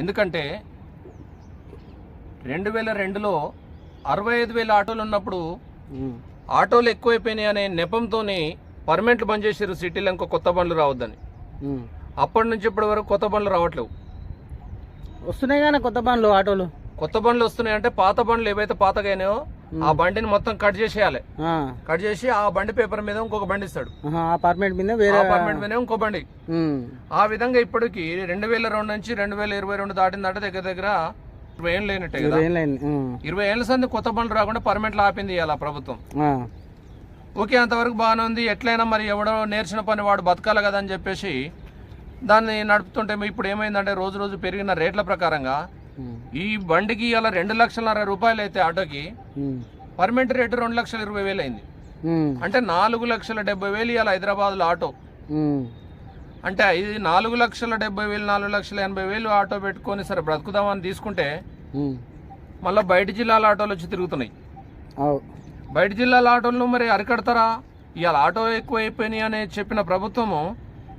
ఎందుకంటే రెండు వేల రెండులో అరవై ఐదు వేల ఆటోలు ఉన్నప్పుడు. ఆటోలు ఎక్కువైపోయినాయి అనే నెపంతోని పర్మనెంట్లు బంద్ చేసారు సిటీలో ఇంకో కొత్త బండ్లు రావద్దని. అప్పటి నుంచి ఇప్పటి వరకు కొత్త బండ్లు రావట్లేవు వస్తున్నాయి కానీ కొత్త బండ్లు ఆటోలు కొత్త బండ్లు వస్తున్నాయి అంటే పాత బండ్లు ఏవైతే పాతగానో ఆ బండిని మొత్తం కట్ చేసేయాలి. కట్ చేసి ఆ బండి పేపర్ మీద ఇంకొక బండి ఇస్తాడు అపార్ట్మెంట్ మీద వేరే అపార్ట్మెంట్ మీద ఇంకో బండి. ఆ విధంగా ఇప్పటికి రెండు వేల రెండు నుంచి రెండు వేల ఇరవై రెండు దాటిందంటే దగ్గర దగ్గర ఇరవై ఏళ్ళు లేనట్టే కదా ఇరవై ఏళ్ళు సంది కొత్త బండ్లు రాకుండా పర్మనెంట్లు ఆపింది ఇవాళ ప్రభుత్వం. ఓకే అంతవరకు బాగానే ఉంది ఎట్లయినా మరి ఎవడో నేర్చిన పని వాడు బతకాలి కదా అని చెప్పేసి దాన్ని నడుపుతుంటే ఇప్పుడు ఏమైందంటే రోజు రోజు పెరిగిన రేట్ల ప్రకారంగా. ఈ బండికి ఇలా రెండు లక్షలన్నర రూపాయలు అయితే ఆటోకి. పర్మనెంట్ రేటు రెండు లక్షల ఇరవై వేలు అయింది. అంటే నాలుగు లక్షల డెబ్బై వేలు ఇవాళ హైదరాబాద్లో ఆటో. అంటే ఇది నాలుగు లక్షల డెబ్బై వేలు నాలుగు లక్షల ఎనభై వేలు ఆటో పెట్టుకొని సరే బ్రతుకుదామని తీసుకుంటే. మళ్ళీ బయట జిల్లాల ఆటోలు వచ్చి తిరుగుతున్నాయి. బయట జిల్లాల ఆటోలను మరి అరికడతారా ఇవాళ ఆటో ఎక్కువ అయిపోయినాయి అని చెప్పిన ప్రభుత్వము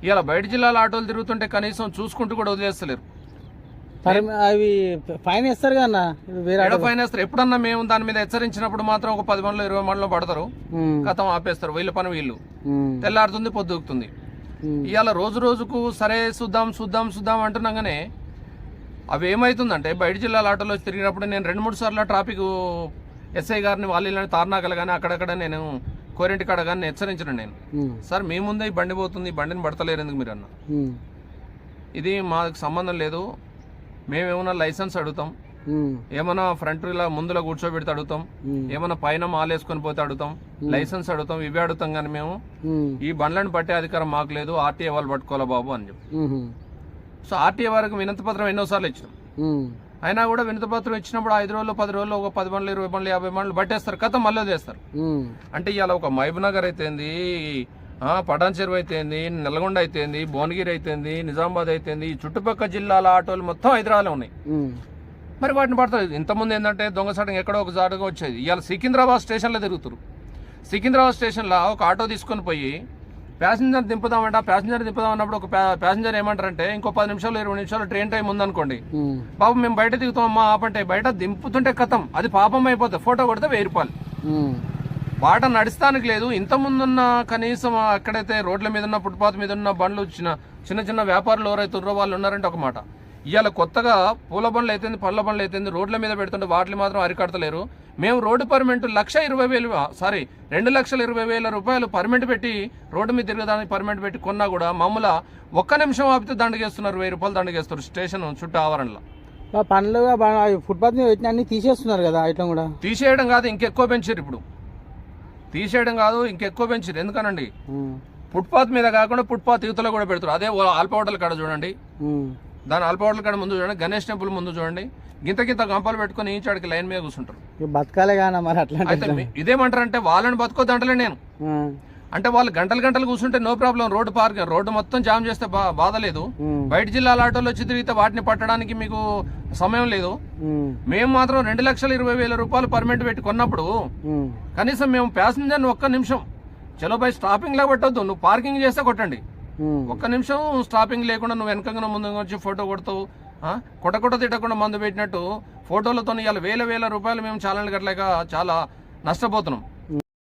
ఇవాళ బయట జిల్లాల ఆటోలు తిరుగుతుంటే కనీసం చూసుకుంటూ కూడా వదిలేస్తలేరు అవి ఫైన్ వేస్తారు కదా వేరే ఫైన్ వేస్తారు ఎప్పుడన్నా మేము దాని మీద హెచ్చరించినప్పుడు మాత్రం ఒక పది మందిలో ఇరవై మందిలో పడతారు. గతం ఆపేస్తారు వీళ్ళ పని వీళ్ళు. తెల్లారుతుంది పొద్దుకుతుంది. ఇవాళ రోజు రోజుకు సరే చూద్దాం చూద్దాం చూద్దాం అంటున్నాగానే అవి ఏమవుతుందంటే బయట జిల్లాల ఆటోలో తిరిగినప్పుడు నేను రెండు మూడు సార్లు ట్రాఫిక్ ఎస్ఐ గారిని వాళ్ళు తార్నాకలు కానీ అక్కడక్కడ నేను కోరింటి కాడ కానీ హెచ్చరించిన నేను. సార్ మీ ముందే బండి పోతుంది ఈ బండిని పడతలేరు ఎందుకు మీరు అన్న. ఇది మాకు సంబంధం లేదు మేమేమన్నా లైసెన్స్ అడుగుతాం ఉమ్. ఏమన్నా ఫ్రంట్ ఇలా ముందులో కూర్చోబెడితే అడుగుతాం ఉమ్. ఏమన్నా పైన మాల్ వేసుకొని పోతే అడుగుతాం లైసెన్స్ అడుగుతాం ఇవే అడుగుతాం కానీ మేము. ఈ బండ్లను పట్టే అధికారం మాకు లేదు ఆర్టీఏ వాళ్ళు పట్టుకోవాలా బాబు అని చెప్పి. సో ఆర్టీఏ వరకు వినతి పత్రం ఎన్నోసార్లు ఇచ్చినాం ఉమ్. అయినా కూడా వినతి పత్రం ఇచ్చినప్పుడు ఐదు రోజులు పది రోజులు ఒక పది బండ్లు ఇరవై బండ్లు యాభై బండ్లు పట్టేస్తారు కథ మళ్ళీ చేస్తారు. అంటే ఇవాళ ఒక మహబూబ్ నగర్ అయితేంది ఆ, పటాన్ చెరువు అయితేంది నల్గొండ అయితేంది భువనగిరి అయితేంది నిజామాబాద్ అయితేంది ఈ చుట్టుపక్కల జిల్లాల ఆటోలు మొత్తం హైదరాబాద్లో ఉన్నాయి. మరి వాటిని పడతారు. ఇంతకుముందు ఏంటంటే దొంగసాటం ఎక్కడో ఒక జాడగా వచ్చేది. ఇవాళ సికింద్రాబాద్ స్టేషన్లో తిరుగుతారు. సికింద్రాబాద్ స్టేషన్లో ఒక ఆటో తీసుకొని పోయి ప్యాసింజర్ దింపుదామంటే ప్యాసింజర్ దింపుదాం అన్నప్పుడు ఒక ప్యా- ప్యాసింజర్ ఏమంటారంటే ఇంకో పది నిమిషాలు ఇరవై నిమిషాలు ట్రైన్ టైం ఉందనుకోండి. బాబు మేము బయట దిగుతాం అమ్మా ఆపంటే బయట దింపుతుంటే కథం. అది పాపం అయిపోతుంది ఫోటో కొడితే వెయ్యి రూపాయలు. బాట నడుస్తానికి లేదు. ఇంత ముందున్న కనీసం అక్కడైతే రోడ్ల మీద ఉన్న ఫుట్పాత్ మీద ఉన్న బండ్లు చిన్న చిన్న చిన్న వ్యాపారులు ఎవరైతే ఉన్నారో వాళ్ళు ఉన్నారంటే ఒక మాట. ఇవాళ కొత్తగా పూల బండ్లు అయితేంది పళ్ళ బండ్లు అయితేంది రోడ్ల మీద పెడుతుంటే వాటిని మాత్రం అరికడతలేరు. మేము రోడ్డు పర్మిట్ లక్ష ఇరవై వేలు సారీ రెండు లక్షల ఇరవై వేల రూపాయలు పర్మిట్ పెట్టి రోడ్డు మీద తిరగడానికి పర్మిట్ పెట్టి కొన్నా కూడా మామూలు ఒక్క నిమిషం ఆపితే దండగేస్తున్నారు వెయ్యి రూపాయలు దండగేస్తారు స్టేషన్ చుట్టూ ఆవరణలో. పండ్లు ఫుట్పాత్ మీద పెట్టిన అన్ని తీసేస్తున్నారు కదా ఐటమ్ కూడా? తీసేయడం కాదు ఇంకెక్కువ పెంచారు ఇప్పుడు. తీసేయడం కాదు ఇంకెక్కువ పెంచారు ఎందుకనండి. ఫుట్పాత్ మీద కాకుండా ఫుట్పాత్ యువతలో కూడా పెడతారు అదే ఆల్ప హోటల్ కాడ చూడండి. దాని ఆల్ప హోటల్ కాడ ముందు చూడండి గణేష్ టెంపుల్ ముందు చూడండి. గింత గింత గంపలు పెట్టుకొని ఈ చాడికి లైన్ మీద కూర్చుంటారు. బతకాలే కానీ మరి అట్లాంటి అయితే ఇదేమంటారంటే వాళ్ళని బతుకోద్దు అంటలే నేను. అంటే వాళ్ళు గంటలు గంటలు కూర్చుంటే no problem road park road మొత్తం జామ్ చేస్తే బాధ లేదు. బయట జిల్లాల ఆటోలు వచ్చి తిరిగితే వాటిని పట్టడానికి మీకు సమయం లేదు. మేము మాత్రం రెండు లక్షల ఇరవై వేల రూపాయలు పర్మిట్ పెట్టి కొన్నప్పుడు. కనీసం మేము ప్యాసింజర్ని ఒక్క నిమిషం చలో బై స్టాపింగ్ లా పెట్టొద్దు నువ్వు పార్కింగ్ చేస్తే కొట్టండి. ఒక్క నిమిషం స్టాపింగ్ లేకుండా నువ్వు వెనకంగా ముందు వచ్చి ఫోటో కొడతావు ఆ? కొట్ట కొట్ట తిట్టకుండా మందు పెట్టినట్టు ఫోటోలతో ఇవాళ వేల వేల రూపాయలు మేము ఛానల్ కట్టలేక చాలా నష్టపోతున్నాం